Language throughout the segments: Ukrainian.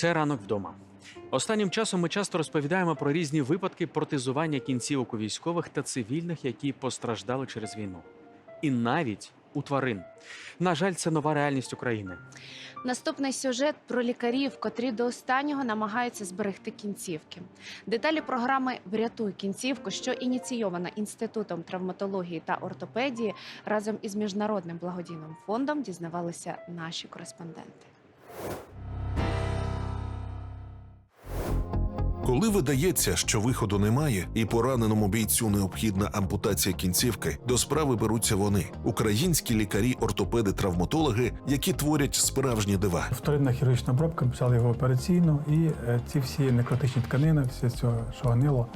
Це ранок вдома. Останнім часом ми часто розповідаємо про різні випадки протезування кінцівок у військових та цивільних, які постраждали через війну. І навіть у тварин. На жаль, це нова реальність України. Наступний сюжет про лікарів, котрі до останнього намагаються зберегти кінцівки. Деталі програми Врятуй кінцівку, що ініційована інститутом травматології та ортопедії разом із міжнародним благодійним фондом дізнавалися наші кореспонденти. Коли видається, що виходу немає, і пораненому бійцю необхідна ампутація кінцівки, до справи беруться вони українські лікарі, ортопеди, травматологи, які творять справжні дива. Вторинна хірургічна обробка, почали його операційну, і е, ці всі некротичні тканини, все що гнило,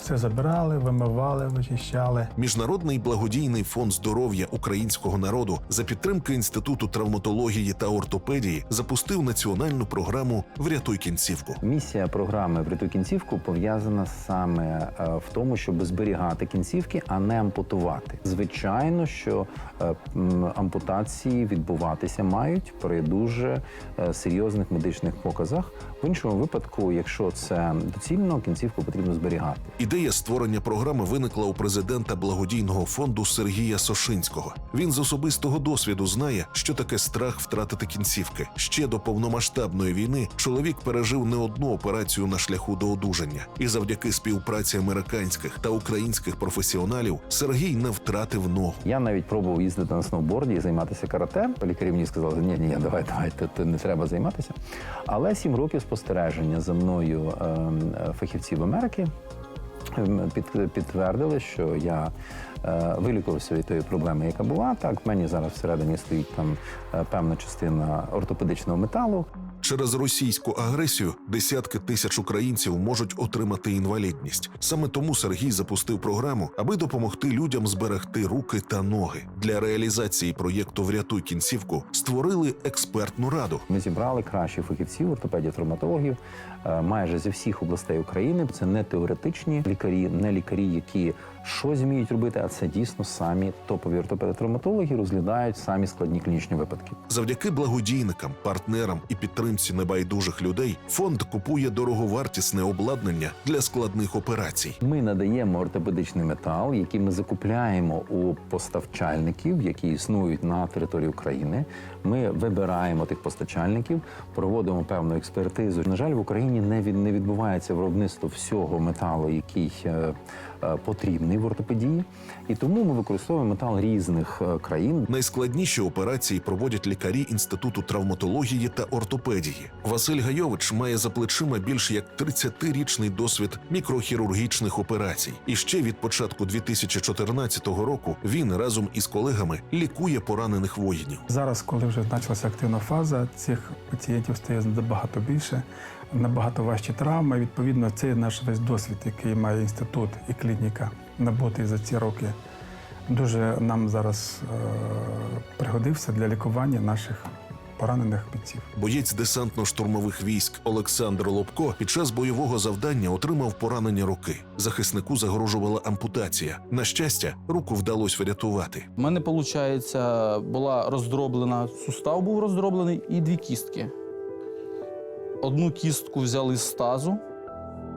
все забирали, вимивали, вичищали. Міжнародний благодійний фонд здоров'я українського народу за підтримки інституту травматології та ортопедії запустив національну програму Врятуй кінцівку. Місія програми «Врятуй кінцівку пов'язана саме е, в тому, щоб зберігати кінцівки, а не ампутувати. Звичайно, що е, ампутації відбуватися мають при дуже е, серйозних медичних показах. В іншому випадку, якщо це доцільно, кінцівку потрібно зберігати. Ідея створення програми виникла у президента благодійного фонду Сергія Сошинського. Він з особистого досвіду знає, що таке страх втратити кінцівки. Ще до повномасштабної війни чоловік пережив не одну операцію на шляху до одужання, і завдяки співпраці американських та українських професіоналів Сергій не втратив ногу. Я навіть пробував їздити на сноуборді і займатися карате. Лікарі мені сказали, ні, ні, давай, давай, ти, не треба займатися. Але сім років спостереження за мною е, фахівців Америки під, підтвердили, що я е, вилікувався від тої проблеми, яка була. Так, в мені зараз всередині стоїть там е, певна частина ортопедичного металу. Через російську агресію десятки тисяч українців можуть отримати інвалідність. Саме тому Сергій запустив програму, аби допомогти людям зберегти руки та ноги. Для реалізації проєкту Врятуй кінцівку створили експертну раду. Ми зібрали кращих фахівців, ортопедів, травматологів е, майже зі всіх областей України. Це не теоретичні лікарі, не лікарі, які щось вміють робити, а це дійсно самі топові ортопеди травматологи розглядають самі складні клінічні випадки. Завдяки благодійникам, партнерам і підтримці небайдужих людей фонд купує дороговартісне обладнання для складних операцій. Ми надаємо ортопедичний метал, який ми закупляємо у поставчальників, які існують на території України. Ми вибираємо тих постачальників, проводимо певну експертизу. На жаль, в Україні не від не відбувається виробництво всього металу, який е, е, потрібний в ортопедії, і тому ми використовуємо метал різних е, країн. Найскладніші операції проводять лікарі інституту травматології та ортопедії. Василь Гайович має за плечима більш як 30-річний досвід мікрохірургічних операцій. І ще від початку 2014 року він разом із колегами лікує поранених воїнів. Зараз, коли вже почалася активна фаза, цих пацієнтів стає набагато більше, набагато важчі травми. Відповідно, це наш весь досвід, який має інститут і клініка набутий за ці роки. Дуже нам зараз е, пригодився для лікування наших поранених бійців. Боєць десантно-штурмових військ Олександр Лобко під час бойового завдання отримав поранення руки. Захиснику загрожувала ампутація. На щастя, руку вдалося врятувати. У мене, виходить, була роздроблена, сустав був роздроблений і дві кістки. Одну кістку взяли з тазу,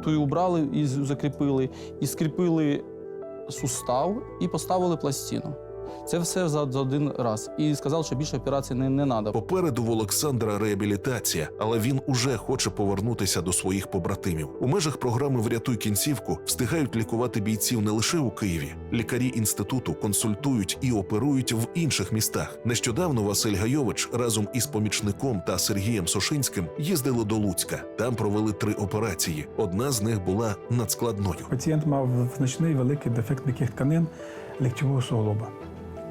ту убрали і закріпили, і скріпили сустав і поставили пластину. Це все за, за один раз. І сказали, що більше операцій не, не треба. Попереду в Олександра реабілітація, але він уже хоче повернутися до своїх побратимів. У межах програми Врятуй кінцівку встигають лікувати бійців не лише у Києві. Лікарі інституту консультують і оперують в інших містах. Нещодавно Василь Гайович разом із помічником та Сергієм Сошинським їздили до Луцька. Там провели три операції. Одна з них була надскладною. Пацієнт мав значний великий дефект м'яких тканин ліктьового суглоба.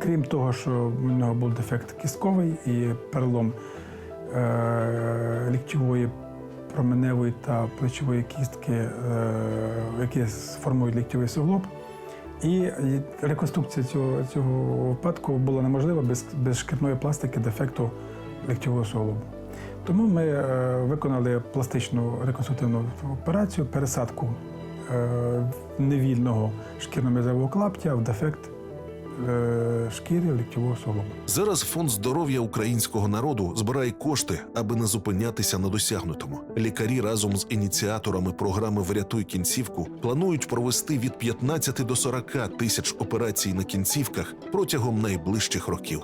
Крім того, що в нього був дефект кістковий і перелом е- променевої та плечової кістки, е- які сформують ліктьовий суглоб. І реконструкція цього, цього випадку була неможлива без, без шкірної пластики дефекту ліктьового суглобу. Тому ми е, виконали пластичну реконструктивну операцію, пересадку е, невільного шкірно-м'язового клаптя в дефект е, шкіри ліктьового суглоба. Зараз фонд здоров'я українського народу збирає кошти, аби не зупинятися на досягнутому. Лікарі разом з ініціаторами програми Врятуй кінцівку планують провести від 15 до 40 тисяч операцій на кінцівках протягом найближчих років.